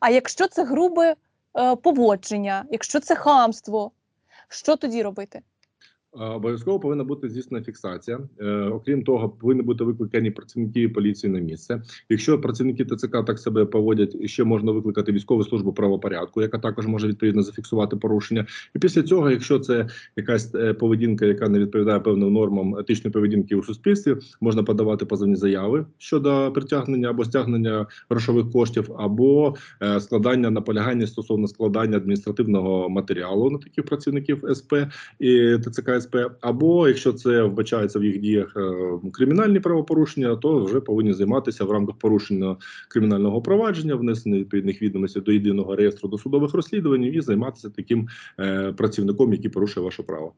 А якщо це грубе е, поводження, якщо це хамство, що тоді робити? Е, Обов'язково повинна бути здійснена фіксація. Е, окрім того, повинні бути викликані працівники поліції на місце. Якщо працівники ТЦК так себе поводять, ще можна викликати військову службу правопорядку, яка також може відповідно зафіксувати порушення. І після цього, якщо це якась е, поведінка, яка не відповідає певним нормам етичної поведінки у суспільстві, можна подавати позовні заяви щодо притягнення або стягнення грошових коштів, або складання наполягання стосовно складання адміністративного матеріалу на таких працівників СП і ТЦК СП, або якщо це вбачається в їх діях е, кримінальні правопорушення, то вже повинні займатися в рамках порушення кримінального провадження, внесення відповідних відомостей до єдиного реєстру досудових розслідувань і займатися таким е, працівником, який порушує ваше право.